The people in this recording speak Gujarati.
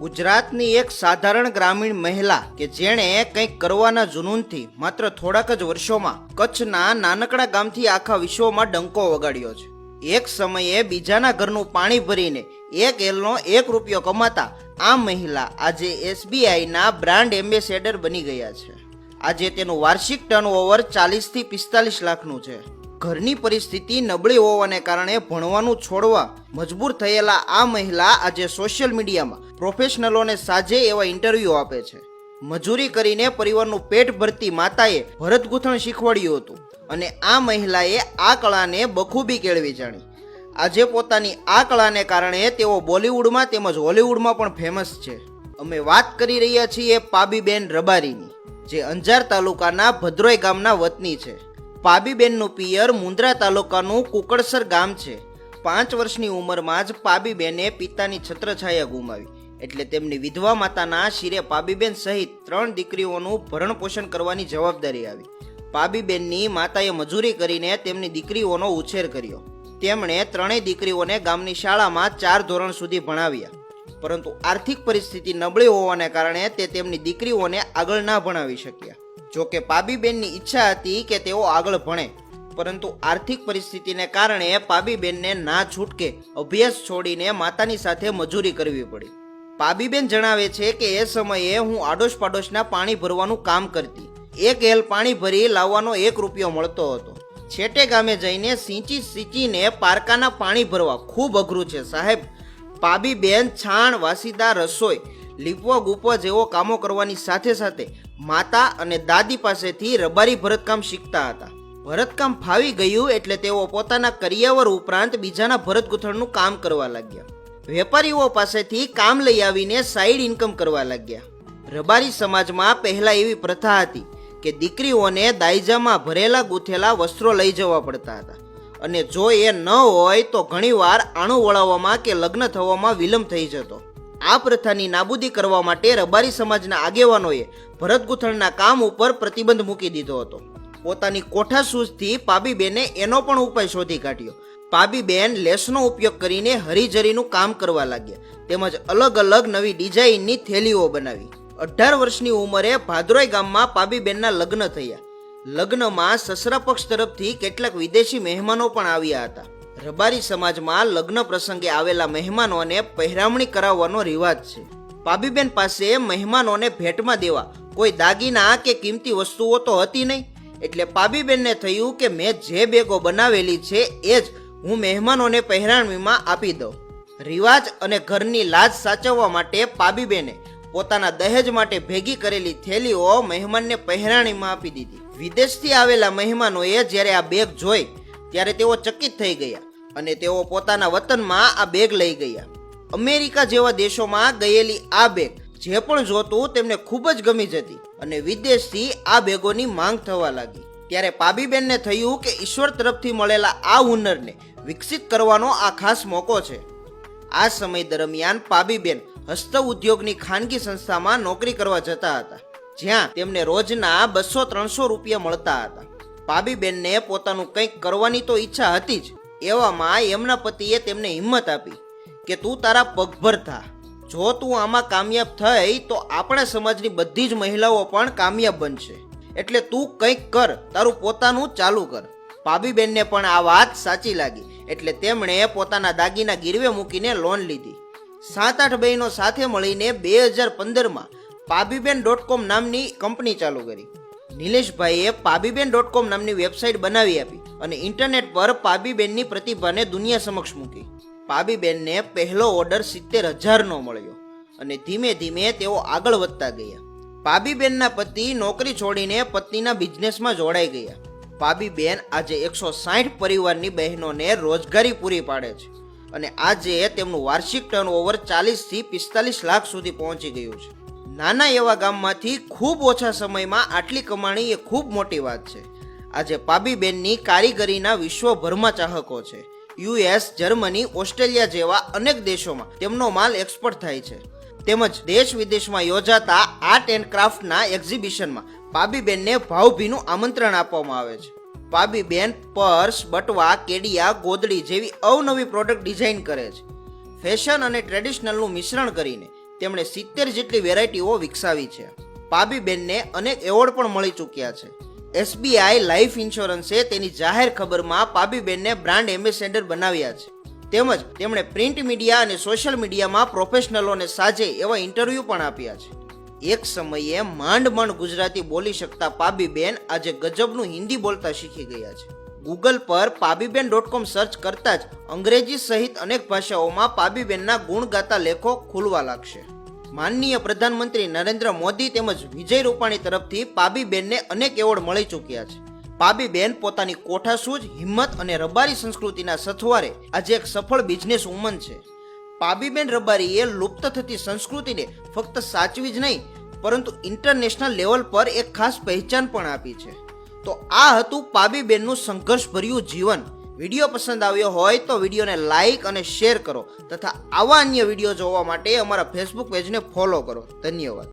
ગુજરાતની એક સાધારણ ગ્રામીણ મહિલા કે જેણે કંઈક કરવાના જુનૂનથી માત્ર થોડાક જ વર્ષોમાં કચ્છના નાનકડા ગામથી આખા વિશ્વમાં ડંકો વગાડ્યો છે. એક સમયે બીજાના ઘરનું પાણી ભરીને એક એલનો એક રૂપિયો કમાતા આ મહિલા આજે એસબીઆઈના બ્રાન્ડ એમ્બેસેડર બની ગયા છે. આજે તેનું વાર્ષિક ટર્નઓવર ચાલીસથી પિસ્તાલીસ લાખનું છે. ઘરની પરિસ્થિતિ નબળી હોવાને કારણે ભણવાનું છોડવા મજબૂર થયેલા આ મહિલા આજે સોશિયલ મીડિયામાં પ્રોફેશનલોને સાજે એવા ઇન્ટરવ્યૂ આપે છે. મજૂરી કરીને પરિવારનું પેટ ભરતી માતાએ ભરત ગૂંથણ શીખવાડ્યું હતું અને આ મહિલાએ આ કળાને બખૂબી કેળવી જાણી. આજે પોતાની આ કળાને કારણે તેઓ બોલિવૂડમાં તેમજ હોલિવૂડમાં પણ ફેમસ છે. અમે વાત કરી રહ્યા છીએ પાબીબેન રબારીની, જે અંજાર તાલુકાના ભદ્રોઈ ગામના વતની છે. પાબીબેનનું પિયર મુંદ્રા તાલુકાનું કુકડસર ગામ છે. પાંચ વર્ષની ઉંમરમાં જ પાબીબેને પિતાની છત્રછાયા ગુમાવી. એટલે તેમની વિધવા માતાના શિરે પાબીબેન સહિત ત્રણ દીકરીઓનું ભરણ પોષણ કરવાની જવાબદારી આવી. પાબીબેનની માતાએ મજૂરી કરીને તેમની દીકરીઓનો ઉછેર કર્યો. તેમણે ત્રણેય દીકરીઓને ગામની શાળામાં ચાર ધોરણ સુધી ભણાવ્યા. પરંતુ આર્થિક પરિસ્થિતિ નબળી હોવાને કારણે તે તેમની દીકરીઓને આગળ ના ભણાવી શક્યા. જોકે પાબીબેનની ઈચ્છા હતી કે તેઓ આગળ ભણે, પરંતુ આર્થિક પરિસ્થિતિને કારણે પાબીબેનને ના છૂટકે અભ્યાસ છોડીને માતાની સાથે મજૂરી કરવી પડી. પાબીબેન જણાવે છે કે એ સમયે હું આડોશ પાડોશના પાણી ભરવાનું કામ કરતી. એક એલ પાણી ભરી લાવવાનો એક રૂપિયો મળતો હતો. છેટે ગામે જઈને સિંચી સિંચીને પારકાના પાણી ભરવા ખૂબ અઘરું છે, સાહેબ. પાબીબેન છાણ, વાસીદા, રસોઈ, લીપવા ગુપવા જેવો કામો કરવાની સાથે સાથે માતા અને દાદી પાસેથી રબારી ભરતકામ શીખતા હતા. ભરતકામ ફાવી ગયું એટલે તેઓ પોતાના કરિયાવર ઉપરાંત બીજાના ભરત ગૂંથણનું કામ કરવા લાગ્યા. વેપારીઓ પાસેથી કામ લઈ આવીને સાઈડ ઇન્કમ કરવા લાગ્યા. રબારી સમાજમાં પહેલા એવી પ્રથા હતી કે દીકરીઓને દાયજામાં ભરેલા ગૂંથેલા વસ્ત્રો લઈ જવા પડતા હતા. અને જો એ ન હોય તો ઘણીવાર આણું વળાવવામાં કે લગ્ન થવામાં વિલંબ થઈ જતો. આ પ્રથાની નાબૂદી કરવા માટે રબારી સમાજના આગેવાનોએ ભરત ગૂંથણના કામ ઉપર પ્રતિબંધ મૂકી દીધો હતો. પોતાની કોઠા સૂઝથી પાબીબેને એનો પણ ઉપાય શોધી કાઢ્યો. પાબીબેન લેસનો ઉપયોગ કરીને હરીજરીનું કામ કરવા લાગ્યા, તેમજ અલગ અલગ નવી ડિઝાઇનની થેલીઓ બનાવી. અઢાર વર્ષની ઉંમરે ભાદરોઈ ગામમાં પાબીબેનના લગ્ન થયા. લગ્નમાં સસરા પક્ષ તરફથી કેટલાક વિદેશી મહેમાનો પણ આવ્યા હતા. રબારી સમાજમાં લગ્ન પ્રસંગે આવેલા મહેમાનોને પહેરામણી કરાવવાનો રિવાજ છે. પાબીબેન પાસે મહેમાનોને ભેટમાં દેવા કોઈ દાગીના કે કિંમતી વસ્તુઓ તો હતી નહીં. એટલે પાબીબેનને થયું કે મેં જે બેગો બનાવેલી છે એ જ હું મહેમાનોને પહેરામણીમાં આપી દઉં. રિવાજ અને ઘરની લાજ સાચવવા માટે પાબીબેને પોતાના દહેજ માટે ભેગી કરેલી થેલીઓ મહેમાનને પહેરાણીમાં આપી દીધી. વિદેશથી આવેલા મહેમાનોએ જ્યારે આ બેગ જોઈ, ત્યારે તેઓ ચકિત થઈ ગયા. અને તેઓ પોતાના વતનમાં આ બેગ લઈ ગયા. અમેરિકા જેવા દેશોમાં ગયેલી આ બેગ, જે પણ જોતું તેમને ખૂબ જ ગમી જતી અને વિદેશથી આ બેગોની માંગ થવા લાગી. ત્યારે પાબીબેનને થયું કે ઈશ્વર તરફથી મળેલા આ હુનરને વિકસિત કરવાનો આ ખાસ મોકો છે. આ સમય દરમિયાન પાબીબેન હસ્ત ઉદ્યોગની ખાનગી સંસ્થામાં નોકરી કરવા જતા હતા, જ્યાં તેમને રોજના બસો ત્રણસો રૂપિયા મળતા હતા. પાબીબેનને પોતાનું કંઈક કરવાની તો ઈચ્છા હતી જ એવામાં એમના પતિએ તેમને હિંમત આપી કે તું તારા પગભર થા. જો તું આમાં કામયાબ થઈ, તો આપણા સમાજની બધી જ મહિલાઓ પણ કામયાબ બનશે. એટલે તું કંઈક કર, તારું પોતાનું ચાલુ કર. પાબીબેનને પણ આ વાત સાચી લાગી. એટલે તેમણે પોતાના દાગીના ગીરવે મૂકીને લોન લીધી. સાત આઠ બહેનો સાથે મળીને બે હજાર પંદરમાં પાબીબેન ડોટ કોમ નામની કંપની ચાલુ કરી. નિલેશભાઈએ પાબીબેન ડોટ કોમ નામની વેબસાઇટ બનાવી આપી. અને ઇન્ટરનેટ પર પાબીબેનની પ્રતિભાને દુનિયા સમક્ષ મૂકી. પાબીબેનને પહેલો ઓર્ડર સિત્તેર હજારનો મળ્યો અને ધીમે ધીમે તેઓ આગળ વધતા ગયા. પાબીબેનના પતિ નોકરી છોડીને પત્નીના બિઝનેસમાં જોડાઈ ગયા. પાબીબેન આજે એકસો સાઠ પરિવારની બહેનોને રોજગારી પૂરી પાડે છે અને આજે તેમનું વાર્ષિક ટર્નઓવર ચાલીસથી પિસ્તાલીસ લાખ સુધી પહોંચી ગયું છે. નાના એવા ગામમાંથી ખૂબ ઓછા સમયમાં આટલી કમાણી એ ખૂબ મોટી વાત છે. આજે પાબીબેનની કારીગરીના વિશ્વભરમાં ચાહકો છે. યુએસ, જર્મની, ઓસ્ટ્રેલિયા જેવા અનેક દેશોમાં તેમનો માલ એક્સપોર્ટ થાય છે. તેમજ દેશ વિદેશમાં યોજાતા આર્ટ એન્ડ ક્રાફ્ટના એક્ઝિબિશનમાં પાબીબેનને ભાવભીનું આમંત્રણ આપવામાં આવે છે. પાબીબેન પર્સ, બટવા, કેડિયા, ગોદડી જેવી અવનવી પ્રોડક્ટ ડિઝાઇન કરે છે. ફેશન અને ટ્રેડિશનલનું મિશ્રણ કરીને તેમણે સિત્તેર જેટલી વેરાયટીઓ વિકસાવી છે. પાબીબેનને અનેક એવોર્ડ પણ મળી ચૂક્યા છે. એસબીઆઈ લાઈફ ઇન્સ્યોરન્સે તેની જાહેર ખબરમાં પાબીબેનને બ્રાન્ડ એમ્બેસેડર બનાવ્યા છે. તેમજ તેમણે પ્રિન્ટ મીડિયા અને સોશિયલ મીડિયામાં પ્રોફેશનલોને સાજે એવા ઇન્ટરવ્યૂ પણ આપ્યા છે. એક સમયે માંડ માંડ ગુજરાતી બોલી શકતા પાબીબેન આજે ગજબનું હિન્દી બોલતા શીખી ગયા છે. ગૂગલ પર પાબીબેન ડોટ કોમ સર્ચ કરતા જ અંગ્રેજી સહિત અનેક ભાષાઓમાં પાબીબેનના ગુણ ગાતા લેખો ખુલવા લાગશે. માનનીય પ્રધાનમંત્રી નરેન્દ્ર મોદી તેમજ વિજય રૂપાણી તરફથી પાબીબેનને અનેક એવોર્ડ મળી ચૂક્યા છે. પાબીબેન પોતાની કોઠાસૂઝ, હિંમત અને રબારી સંસ્કૃતિના સથવારે આજે એક સફળ બિઝનેસ વુમન છે. પાબીબેન રબારીએ લુપ્ત થતી સંસ્કૃતિને ફક્ત સાચવી જ નહીં, પરંતુ ઇન્ટરનેશનલ લેવલ પર એક ખાસ પહેચાન પણ આપી છે. તો આ હતું પાબીબેનનું સંઘર્ષભર્યું જીવન. વીડિયો પસંદ આવ્યો હોય તો વિડીયોને લાઇક અને શેર કરો તથા આવા અન્ય વીડિયો જોવા માટે અમારા ફેસબુક પેજને ફોલો કરો. ધન્યવાદ.